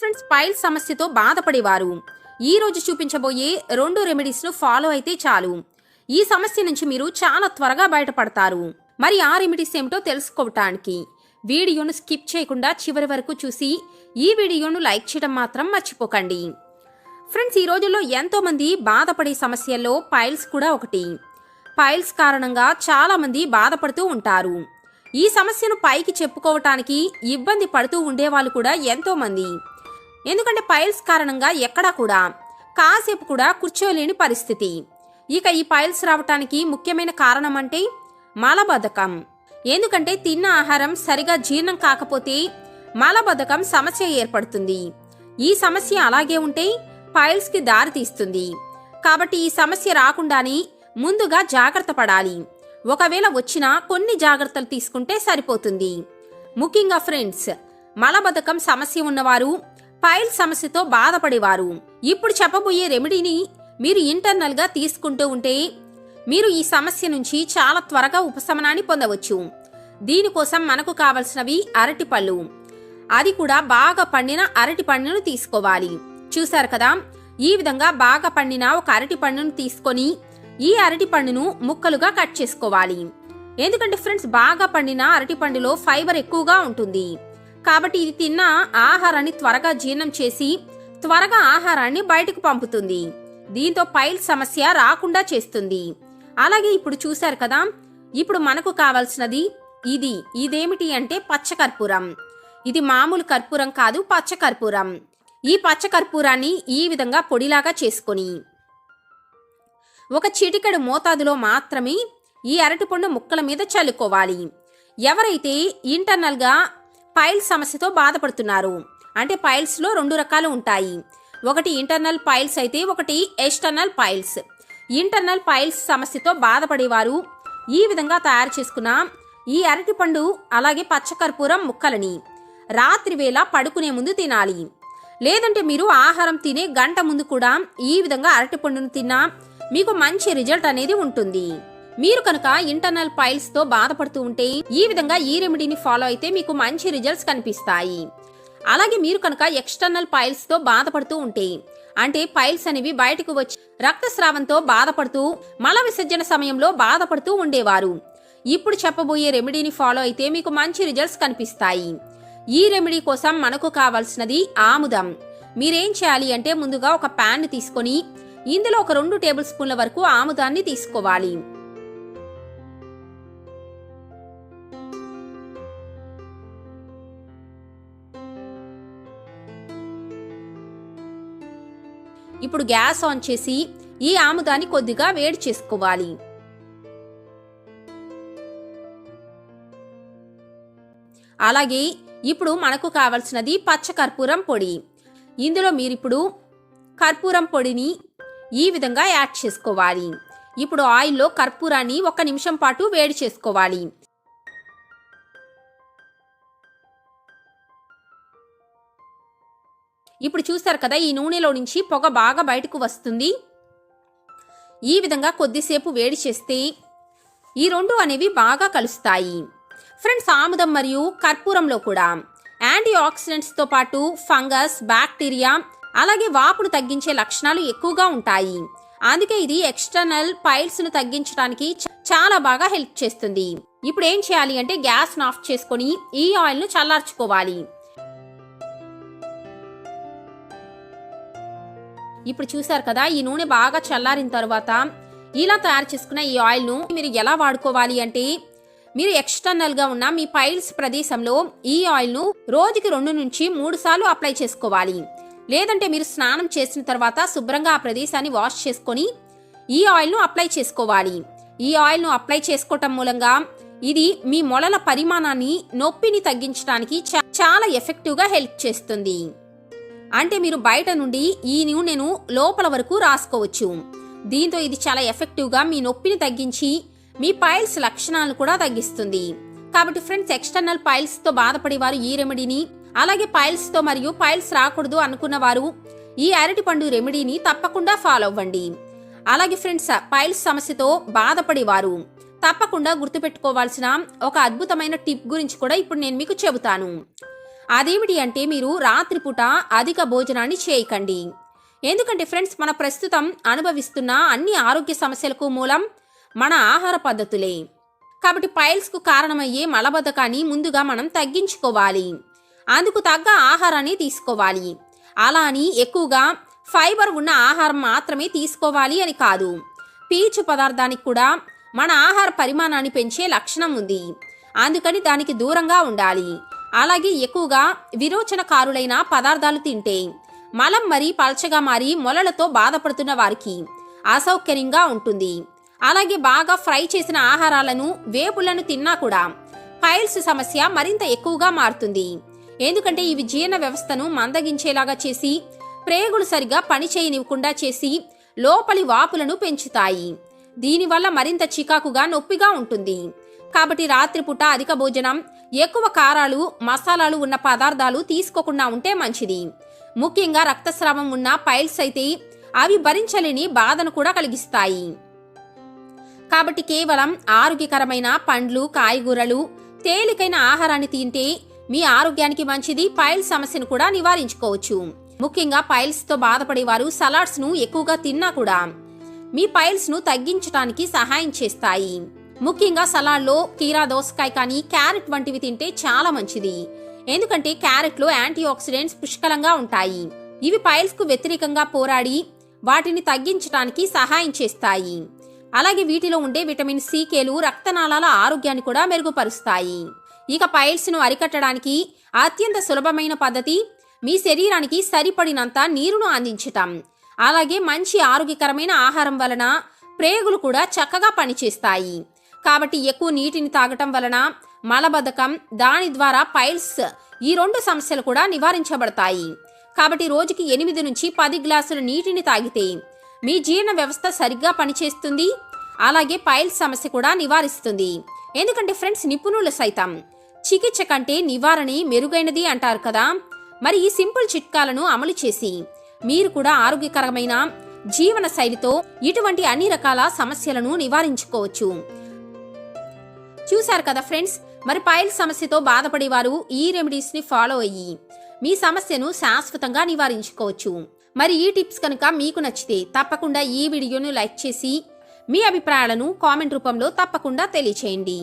Friends pile సమస్యతో బాధపడేవారు. ఈ రోజు చూపించబోయే రెండు రెమెడీస్ను ఫాలో అయితే చాలు. ఈ సమస్య నుంచి మీరు చాలా త్వరగా బయటపడతారు. మరి ఆ రెమెడీస్ ఏమిటో తెలుసుకోవటానికి వీడియోను స్కిప్ చేయకుండా చివరి వరకు చూసి ఈ వీడియోను లైక్ చేయడం మాత్రం మర్చిపోకండి. ఫ్రెండ్స్ ఈ రోజుల్లో ఎంతో మంది బాధపడే సమస్యల్లో పైల్స్ కూడా ఒకటి. పైల్స్ కారణంగా చాలా మంది బాధపడుతూ ఉంటారు. ఈ సమస్యను పైకి చెప్పుకోవటానికి ఇబ్బంది పడుతూ ఉండేవాళ్ళు కూడా ఎంతో మంది ఎందుకంటే పైల్స్ కారణంగా ఎక్కడా కూడా కాసేపు కూడా కూర్చోలేని పరిస్థితి. ఇక ఈ పైల్స్ రావటానికి ముఖ్యమైన కారణం అంటే మలబద్ధకం. ఎందుకంటే తిన్న ఆహారం సరిగా జీర్ణం కాకపోతే మలబద్ధకం సమస్య ఏర్పడుతుంది. ఈ సమస్య అలాగే ఉంటే పైల్స్కి దారితీస్తుంది దారి తీస్తుంది. కాబట్టి ఈ సమస్య రాకుండానే ముందుగా జాగ్రత్త పడాలి. ఒకవేళ వచ్చినా కొన్ని జాగ్రత్తలు తీసుకుంటే సరిపోతుంది. ముఖ్యంగా ఫ్రెండ్స్ మలబద్ధకం సమస్య ఉన్నవారు పైల్ సమస్యతో బాధపడేవారు. ఇప్పుడు చెప్పబోయే రెమెడీని మీరు ఇంటర్నల్గా తీసుకుంటూ ఉంటే మీరు ఈ సమస్య నుంచి చాలా త్వరగా ఉపశమనాన్ని పొందవచ్చు. దీనికోసం మనకు కావలసినవి అరటిపళ్ళు. అది కూడా బాగా పండిన అరటి పండును తీసుకోవాలి. చూశారు కదా? ఈ విధంగా బాగా పండిన ఒక అరటి పండును తీసుకొని ఈ అరటి పండును ముక్కలుగా కట్ చేసుకోవాలి. ఎందుకంటే ఫ్రెండ్స్ బాగా పండిన అరటి పండులో ఫైబర్ ఎక్కువగా ఉంటుంది. కాబట్టి ఇది తిన్న ఆహారాన్ని త్వరగా జీర్ణం చేసి త్వరగా ఆహారాన్ని బయటకు పంపుతుంది. దీంతో పైల్ సమస్య రాకుండా చేస్తుంది. అలాగే ఇప్పుడు చూశారు కదా ఇప్పుడు మనకు కావాల్సినది ఇది. ఇదేమిటి అంటే పచ్చకర్పూరం. ఇది మామూలు కర్పూరం కాదు పచ్చకర్పూరం. ఈ పచ్చకర్పూరాన్ని ఈ విధంగా పొడిలాగా చేసుకొని ఒక చిటికెడు మోతాదులో మాత్రమే ఈ అరటిపండు ముక్కల మీద చల్లుకోవాలి. ఎవరైతే ఇంటర్నల్గా పైల్స్ సమస్యతో బాధపడుతున్నారు. అంటే పైల్స్లో రెండు రకాలు ఉంటాయి. ఒకటి ఇంటర్నల్ పైల్స్ అయితే ఒకటి ఎక్స్టర్నల్ పైల్స్ ఇంటర్నల్ పైల్స్ సమస్యతో బాధపడేవారు. ఈ విధంగా తయారు చేసుకున్న ఈ అరటిపండు అలాగే పచ్చకర్పూరం ముక్కలని రాత్రి వేళ పడుకునే ముందు తినాలి. లేదంటే మీరు ఆహారం తినే గంట ముందు కూడా ఈ విధంగా అరటిపండును తిన్నా మీకు మంచి రిజల్ట్ అనేది ఉంటుంది. మీరు కనుక ఇంటర్నల్ పైల్స్తో బాధపడుతూ ఉంటే ఈ విధంగా ఈ రెమెడీని ఫాలో అయితే మీకు మంచి రిజల్ట్స్ కనిపిస్తాయి. అలాగే మీరు కనుక ఎక్స్టర్నల్ పైల్స్తో బాధపడుతూ ఉంటే అంటే పైల్స్ అనేవి బయటకు వచ్చి రక్తస్రావంతో బాధపడుతూ మల విసర్జన సమయంలో బాధపడుతూ ఉండేవారు. ఇప్పుడు చెప్పబోయే రెమెడీని ఫాలో అయితే మీకు మంచి రిజల్ట్స్ కనిపిస్తాయి. ఈ రెమెడీ కోసం మనకు కావాల్సినది ఆముదం. మీరేం చేయాలి అంటే ముందుగా ఒక ప్యాన్ తీసుకొని ఇందులో ఒక రెండు టేబుల్ స్పూన్ల వరకు ఆముదాన్ని తీసుకోవాలి. ఇప్పుడు గ్యాస్ ఆన్ చేసి ఈ ఆముదాన్ని కొద్దిగా వేడి చేసుకోవాలి. అలాగే ఇప్పుడు మనకు కావలసినది పచ్చ కర్పూరం పొడి. ఇందులో మీరిప్పుడు కర్పూరం పొడిని ఈ విధంగా యాడ్ చేసుకోవాలి. ఇప్పుడు ఆయిల్లో కర్పూరాన్ని ఒక నిమిషం పాటు వేడి చేసుకోవాలి. ఇప్పుడు చూస్తారు కదా ఈ నూనెలో నుంచి పొగ బాగా బయటకు వస్తుంది. ఈ విధంగా కొద్దిసేపు వేడి చేస్తే ఈ రెండు అనేవి బాగా కలుస్తాయి. ఫ్రెండ్స్ ఆముదం మరియు కర్పూరంలో కూడా యాంటీ ఆక్సిడెంట్స్తో పాటు ఫంగస్ బ్యాక్టీరియా అలాగే వాపును తగ్గించే లక్షణాలు ఎక్కువగా ఉంటాయి. అందుకే ఇది ఎక్స్టర్నల్ పైల్స్ను తగ్గించడానికి చాలా బాగా హెల్ప్ చేస్తుంది. ఇప్పుడు ఏం చేయాలి అంటే గ్యాస్ను ఆఫ్ చేసుకొని ఈ ఆయిల్ను చల్లార్చుకోవాలి. ఇప్పుడు చూసారు కదా ఈ నూనె బాగా చల్లారిన తర్వాత ఇలా తయారు చేసుకున్న ఈ ఆయిల్ను మీరు ఎలా వాడుకోవాలి అంటే మీరు ఎక్స్టర్నల్గా ఉన్న మీ పైల్స్ ప్రదేశంలో ఈ ఆయిల్ను రోజుకి రెండు నుంచి మూడు సార్లు అప్లై చేసుకోవాలి. లేదంటే మీరు స్నానం చేసిన తర్వాత శుభ్రంగా ఆ ప్రదేశాన్ని వాష్ చేసుకొని ఈ ఆయిల్ను అప్లై చేసుకోవాలి. ఈ ఆయిల్ను అప్లై చేసుకోవటం మూలంగా ఇది మీ మొలల పరిమాణాన్ని నొప్పిని తగ్గించడానికి చాలా ఎఫెక్టివ్గా హెల్ప్ చేస్తుంది. అంటే మీరు బయట నుండి ఈ నూనెను లోపల వరకు రాసుకోవచ్చు. దీంతో ఇది చాలా ఎఫెక్టివ్గా మీ నొప్పిని తగ్గించి మీ పైల్స్ లక్షణాలను కూడా తగ్గిస్తుంది. కాబట్టి ఫ్రెండ్స్ ఎక్స్టర్నల్ పైల్స్తో బాధపడేవారు ఈ రెమెడీని అలాగే పైల్స్తో మరియు పైల్స్ రాకూడదు అనుకున్నవారు ఈ అరటిపండు రెమెడీని తప్పకుండా ఫాలో అవ్వండి. అలాగే ఫ్రెండ్స్ పైల్స్ సమస్యతో బాధపడేవారు తప్పకుండా గుర్తుపెట్టుకోవాల్సిన ఒక అద్భుతమైన టిప్ గురించి కూడా ఇప్పుడు నేను మీకు చెబుతాను. అదేమిటి అంటే మీరు రాత్రిపూట అధిక భోజనాన్ని చేయకండి. ఎందుకంటే ఫ్రెండ్స్ మన ప్రస్తుతం అనుభవిస్తున్న అన్ని ఆరోగ్య సమస్యలకు మూలం మన ఆహార పద్ధతులే. కాబట్టి పైల్స్కు కారణమయ్యే మలబద్ధకాన్ని ముందుగా మనం తగ్గించుకోవాలి. అందుకు తగ్గ ఆహారాన్ని తీసుకోవాలి. అలా అని ఎక్కువగా ఫైబర్ ఉన్న ఆహారం మాత్రమే తీసుకోవాలి అని కాదు. పీచు పదార్థానికి కూడా మన ఆహార పరిమాణాన్ని పెంచే లక్షణం ఉంది. అందుకని దానికి దూరంగా ఉండాలి. అలాగే ఎక్కువగా విరోచనకారులైన పదార్థాలు తింటే మలం మరి పల్చగా మారి మొలలతో బాధపడుతున్న వారికి అసౌకర్యంగా ఉంటుంది. అలాగే బాగా ఫ్రై చేసిన ఆహారాలను వేపులను తిన్నా కూడా పైల్స్ సమస్య మరింత ఎక్కువగా మారుతుంది. ఎందుకంటే ఇవి జీర్ణ వ్యవస్థను మందగించేలాగా చేసి ప్రేగులు సరిగా పనిచేయనివ్వకుండా చేసి లోపలి వాపులను పెంచుతాయి. దీనివల్ల మరింత చికాకుగా నొప్పిగా ఉంటుంది. కాబట్టి రాత్రిపూట అధిక భోజనం ఎక్కువ కారాలు మసాలాలు ఉన్న పదార్థాలు తీసుకోకుండా ఉంటే మంచిది. ముఖ్యంగా రక్తస్రావం ఉన్న పైల్స్ అయితే అవి భరించలేని బాధను కూడా కలిగిస్తాయి. కాబట్టి కేవలం ఆరోగ్యకరమైన పండ్లు కాయగూరలు తేలికైన ఆహారాన్ని తింటే మీ ఆరోగ్యానికి మంచిది పైల్స్ సమస్యను కూడా నివారించుకోవచ్చు. ముఖ్యంగా పైల్స్తో బాధపడేవారు సలాడ్స్ను ఎక్కువగా తిన్నా కూడా మీ పైల్స్ను తగ్గించడానికి సహాయం చేస్తాయి. ముఖ్యంగా సలాడ్లో కీరా దోసకాయ కానీ క్యారెట్ వంటివి తింటే చాలా మంచిది. ఎందుకంటే క్యారెట్లో యాంటీ ఆక్సిడెంట్స్ పుష్కలంగా ఉంటాయి. ఇవి పైల్స్కు వ్యతిరేకంగా పోరాడి వాటిని తగ్గించడానికి సహాయం చేస్తాయి. అలాగే వీటిలో ఉండే విటమిన్ సికేలు రక్తనాళాల ఆరోగ్యాన్ని కూడా మెరుగుపరుస్తాయి. ఇక పైల్స్ను అరికట్టడానికి అత్యంత సులభమైన పద్ధతి మీ శరీరానికి సరిపడినంత నీరును అందించటం. అలాగే మంచి ఆరోగ్యకరమైన ఆహారం వలన ప్రేగులు కూడా చక్కగా పనిచేస్తాయి. కాబట్టి ఎక్కువ నీటిని తాగటం వలన మలబద్ధకం దాని ద్వారా పైల్స్ ఈ రెండు సమస్యలు కూడా నివారించబడతాయి. కాబట్టి రోజుకి ఎనిమిది నుంచి పది గ్లాసుల నీటిని తాగితే మీ జీర్ణ వ్యవస్థ సరిగ్గా పనిచేస్తుంది. అలాగే పైల్స్ సమస్య కూడా నివారిస్తుంది. ఎందుకంటే ఫ్రెండ్స్ నిపుణులు సైతం చికిత్స కంటే నివారణ మెరుగైనది అంటారు కదా. మరి ఈ సింపుల్ చిట్కాలను అమలు చేసి మీరు కూడా ఆరోగ్యకరమైన జీవన శైలితో ఇటువంటి అన్ని రకాల సమస్యలను నివారించుకోవచ్చు. చూశారు కదా ఫ్రెండ్స్? మరి పైల్ సమస్యతో బాధపడేవారు ఈ రెమెడీస్ని ఫాలో అయ్యి. మీ సమస్యను శాశ్వతంగా నివారించుకోవచ్చు. మరి ఈ టిప్స్ కనుక మీకు నచ్చితే తప్పకుండా ఈ వీడియోను లైక్ చేసి మీ అభిప్రాయాలను కామెంట్ రూపంలో తప్పకుండా తెలియచేయండి.